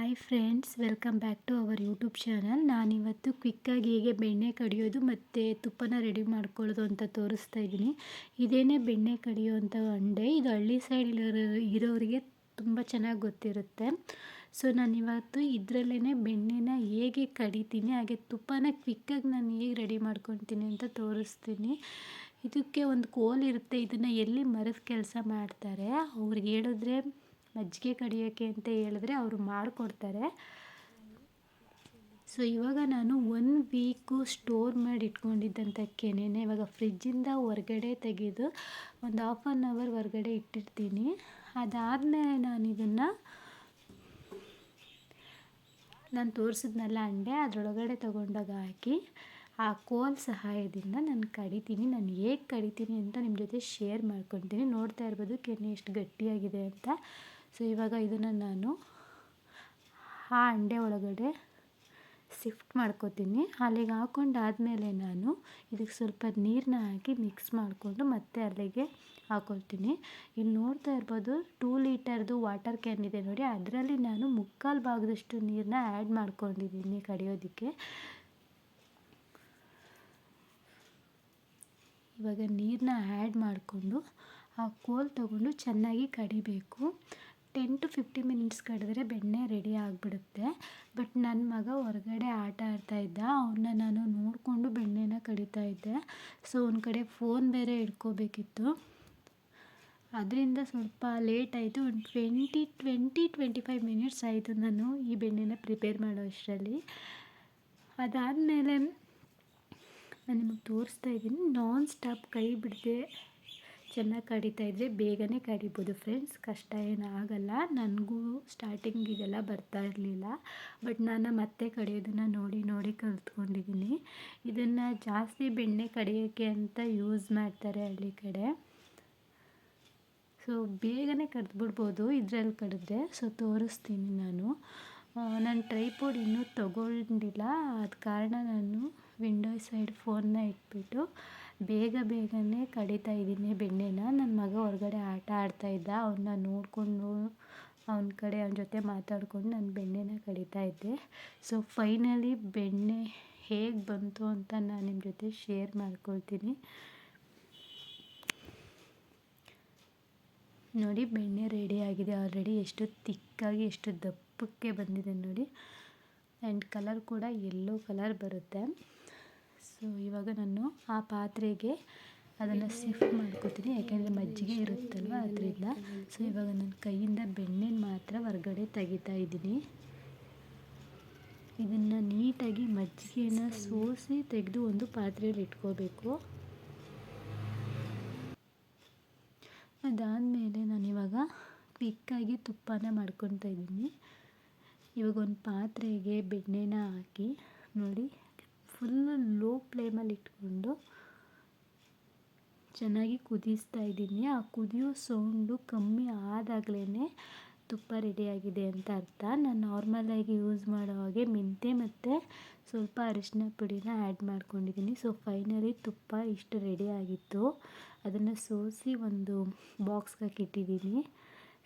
Hi friends welcome back to our YouTube channel ನಾನಿವತ್ತು ಕ್ವಿಕ್ಕಾಗಿ ಹೇಗೆ ಬೆಣ್ಣೆ ಕಡಿಯೋದು ಮತ್ತು ತುಪ್ಪನ ರೆಡಿ ಮಾಡ್ಕೊಳ್ಳೋದು ಅಂತ ತೋರಿಸ್ತಾ ಇದ್ದೀನಿ. ಇದೇನೇ ಬೆಣ್ಣೆ ಕಡಿಯೋವಂಥ ಅಂಡೆ. ಇದು ಹಳ್ಳಿ ಸೈಡ್ ಇರೋ, ಇರೋರಿಗೆ ತುಂಬ ಚೆನ್ನಾಗಿ ಗೊತ್ತಿರುತ್ತೆ. ಸೊ ನಾನಿವತ್ತು ಇದರಲ್ಲೇ ಬೆಣ್ಣೆನ ಹೇಗೆ ಕಡಿತೀನಿ, ಹಾಗೆ ತುಪ್ಪನ ಕ್ವಿಕ್ಕಾಗಿ ನಾನು ಹೇಗೆ ರೆಡಿ ಮಾಡ್ಕೊತೀನಿ ಅಂತ ತೋರಿಸ್ತೀನಿ. ಇದಕ್ಕೆ ಒಂದು ಕೋಲ್ ಇರುತ್ತೆ. ಇದನ್ನು ಎಲ್ಲಿ ಮರದ ಕೆಲಸ ಮಾಡ್ತಾರೆ? ಅವ್ರಿಗೆ ಹೇಳಿದ್ರೆ ಮಜ್ಜಿಗೆ ಕಡಿಯೋಕ್ಕೆ ಅಂತ ಹೇಳಿದ್ರೆ ಅವರು ಮಾಡಿಕೊಡ್ತಾರೆ. ಸೊ ಇವಾಗ ನಾನು ಒನ್ ವೀಕು ಸ್ಟೋರ್ ಮಾಡಿ ಇಟ್ಕೊಂಡಿದ್ದಂಥ ಕೆನೆನೆ ಇವಾಗ ಫ್ರಿಜ್ಜಿಂದ ಹೊರಗಡೆ ತೆಗೆದು ಒಂದು ಹಾಫ್ ಆನ್ ಅವರ್ ಹೊರಗಡೆ ಇಟ್ಟಿರ್ತೀನಿ. ಅದಾದಮೇಲೆ ನಾನು ಇದನ್ನು ನಾನು ತೋರಿಸಿದ್ನಲ್ಲ ಅಂಡೆ, ಅದರೊಳಗಡೆ ತೊಗೊಂಡಾಗ ಹಾಕಿ ಆ ಕೋಲ್ ಸಹಾಯದಿಂದ ನಾನು ಕಡಿತೀನಿ. ನಾನು ಹೇಗೆ ಕಡಿತೀನಿ ಅಂತ ನಿಮ್ಮ ಜೊತೆ ಶೇರ್ ಮಾಡ್ಕೊತೀನಿ. ನೋಡ್ತಾ ಇರ್ಬೋದು, ಕೆನೆ ಎಷ್ಟು ಗಟ್ಟಿಯಾಗಿದೆ ಅಂತ. ಸೊ ಇವಾಗ ಇದನ್ನು ನಾನು ಆ ಅಂಡೆ ಒಳಗಡೆ ಶಿಫ್ಟ್ ಮಾಡ್ಕೋತೀನಿ. ಅಲ್ಲಿಗೆ ಹಾಕೊಂಡಾದಮೇಲೆ ನಾನು ಇದಕ್ಕೆ ಸ್ವಲ್ಪ ನೀರನ್ನ ಹಾಕಿ ಮಿಕ್ಸ್ ಮಾಡಿಕೊಂಡು ಮತ್ತೆ ಅಲ್ಲಿಗೆ ಹಾಕೊಳ್ತೀನಿ. ಇಲ್ಲಿ ನೋಡ್ತಾ ಇರ್ಬೋದು ಟೂ ಲೀಟರ್ದು ವಾಟರ್ ಕ್ಯಾನ್ ಇದೆ ನೋಡಿ. ಅದರಲ್ಲಿ ನಾನು ಮುಕ್ಕಾಲು ಭಾಗದಷ್ಟು ನೀರನ್ನ ಆ್ಯಡ್ ಮಾಡ್ಕೊಂಡಿದ್ದೀನಿ ಕಡಿಯೋದಕ್ಕೆ. ಇವಾಗ ನೀರನ್ನ ಆ್ಯಡ್ ಮಾಡಿಕೊಂಡು ಆ ಕೋಲ್ ತಗೊಂಡು ಚೆನ್ನಾಗಿ ಕಡಿಬೇಕು. ಟೆನ್ ಟು ಫಿಫ್ಟಿ ಮಿನಿಟ್ಸ್ ಕಡಿದ್ರೆ ಬೆಣ್ಣೆ ರೆಡಿ ಆಗಿಬಿಡುತ್ತೆ. ಬಟ್ ನನ್ನ ಮಗ ಹೊರಗಡೆ ಆಟ ಆಡ್ತಾಯಿದ್ದ ಅವನ್ನ ನಾನು ನೋಡಿಕೊಂಡು ಬೆಣ್ಣೆನ ಕಡಿತಾ ಇದ್ದೆ. ಸೊ ಒಂದು ಕಡೆ ಫೋನ್ ಬೇರೆ ಇಟ್ಕೋಬೇಕಿತ್ತು ಅದರಿಂದ ಸ್ವಲ್ಪ ಲೇಟ್ ಆಯಿತು. ಒಂದು twenty twenty twenty five minutes ಆಯಿತು ನಾನು ಈ ಬೆಣ್ಣೆನ ಪ್ರಿಪೇರ್ ಮಾಡೋ ಅಷ್ಟರಲ್ಲಿ. ಅದಾದಮೇಲೆ ನಾನು ನಿಮಗೆ ತೋರಿಸ್ತಾ ಇದ್ದೀನಿ. ನಾನ್ ಸ್ಟಾಪ್ ಕೈ ಬಿಡದೆ. ಚೆನ್ನಾಗಿ ಕಡಿತಾ ಇದ್ದರೆ ಬೇಗನೆ ಕಡಿಬೋದು ಫ್ರೆಂಡ್ಸ್ ಕಷ್ಟ ಏನು ಆಗಲ್ಲ. ನನಗೂ ಸ್ಟಾರ್ಟಿಂಗ್ ಇದೆಲ್ಲ ಬರ್ತಾ ಇರಲಿಲ್ಲ. ಬಟ್ ನಾನು ಮತ್ತೆ ಕಡಿಯೋದನ್ನು ನೋಡಿ ನೋಡಿ ಕಲ್ತ್ಕೊಂಡಿದ್ದೀನಿ ಇದನ್ನು ಜಾಸ್ತಿ ಬೆಣ್ಣೆ ಕಡಿಯೋಕ್ಕೆ ಅಂತ ಯೂಸ್ ಮಾಡ್ತಾರೆ ಹಳ್ಳಿ ಕಡೆ. ಸೊ ಬೇಗನೆ ಕಡ್ದುಬಿಡ್ಬೋದು ಇದರಲ್ಲಿ ಕಡಿದ್ರೆ. ಸೊ ತೋರಿಸ್ತೀನಿ ನಾನು. ನಾನು ಟ್ರೈಪೋಡ್ ಇನ್ನೂ ತೊಗೊಂಡಿಲ್ಲ. ಆದ ಕಾರಣ ನಾನು ವಿಂಡೋ ಸೈಡ್ ಫೋನ್ನ ಇಟ್ಬಿಟ್ಟು ಬೇಗ ಬೇಗನೆ ಕಡಿತಾ ಇದ್ದೀನಿ. ಬೆಣ್ಣೆನ ನನ್ನ ಮಗ ಹೊರಗಡೆ ಆಟ ಆಡ್ತಾ ಇದ್ದ. ಅವನ್ನ ನೋಡಿಕೊಂಡು, ಅವನ ಕಡೆ ಅವನ ಜೊತೆ ಮಾತಾಡ್ಕೊಂಡು ನಾನು ಬೆಣ್ಣೆನ ಕಡಿತಾ ಇದ್ದೆ. ಸೊ ಫೈನಲಿ ಬೆಣ್ಣೆ ಹೇಗೆ ಬಂತು ಅಂತ ನಾನು ನಿಮ್ಮ ಜೊತೆ ಶೇರ್ ಮಾಡ್ಕೊಳ್ತೀನಿ. ನೋಡಿ, ಬೆಣ್ಣೆ ರೆಡಿ ಆಗಿದೆ. ಆಲ್ರೆಡಿ ಎಷ್ಟು ತಿಕ್ಕಾಗಿ ಎಷ್ಟು ದಪ್ಪಕ್ಕೆ ಬಂದಿದೆ ನೋಡಿ. ಆ್ಯಂಡ್ ಕಲರ್ ಕೂಡ ಎಲ್ಲೋ ಕಲರ್ ಬರುತ್ತೆ. ಸೊ ಇವಾಗ ನಾನು ಆ ಪಾತ್ರೆಗೆ ಅದನ್ನು ಶಿಫ್ಟ್ ಮಾಡ್ಕೋತೀನಿ. ಯಾಕೆಂದರೆ ಮಜ್ಜಿಗೆ ಇರುತ್ತಲ್ವ ಅದರಿಂದ. ಸೊ ಇವಾಗ ನನ್ನ ಕೈಯಿಂದ ಬೆಣ್ಣೆನ ಮಾತ್ರ ಹೊರಗಡೆ ತೆಗಿತಾ ಇದ್ದೀನಿ. ಇದನ್ನು ನೀಟಾಗಿ ಮಜ್ಜಿಗೆನ ಸೋಸಿ ತೆಗೆದು ಒಂದು ಪಾತ್ರೆಯಲ್ಲಿ ಇಟ್ಕೋಬೇಕು. ಅದಾದಮೇಲೆ ನಾನಿವಾಗ ಕ್ವಿಕ್ಕಾಗಿ ತುಪ್ಪನ ಮಾಡ್ಕೊತಾ ಇದ್ದೀನಿ. ಇವಾಗ ಒಂದು ಪಾತ್ರೆಗೆ ಬೆಣ್ಣೆನ ಹಾಕಿ ನೋಡಿ. ಫುಲ್ಲು ಲೋ ಫ್ಲೇಮಲ್ಲಿ ಇಟ್ಕೊಂಡು ಚೆನ್ನಾಗಿ ಕುದಿಸ್ತಾ ಇದ್ದೀನಿ. ಆ ಕುದಿಯೋ ಸೌಂಡು ಕಮ್ಮಿ ಆದಾಗಲೇ ತುಪ್ಪ ರೆಡಿಯಾಗಿದೆ ಅಂತ ಅರ್ಥ. ನಾನು ನಾರ್ಮಲಾಗಿ ಯೂಸ್ ಮಾಡೋ ಹಾಗೆ ಮೆಂತೆ ಮತ್ತು ಸ್ವಲ್ಪ ಅರಿಶಿನ ಪುಡಿನ ಆ್ಯಡ್ ಮಾಡ್ಕೊಂಡಿದ್ದೀನಿ. ಸೊ ಫೈನಲಿ ತುಪ್ಪ ಇಷ್ಟು ರೆಡಿ ಆಗಿತ್ತು. ಅದನ್ನು ಸೋಸಿ ಒಂದು ಬಾಕ್ಸ್ಗೆ ಹಾಕಿಟ್ಟಿದ್ದೀನಿ.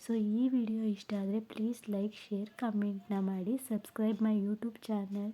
ಸೊ ಈ ವಿಡಿಯೋ ಇಷ್ಟ ಆದರೆ ಪ್ಲೀಸ್ ಲೈಕ್ ಶೇರ್ ಕಮೆಂಟ್ನ ಮಾಡಿ. Subscribe my YouTube channel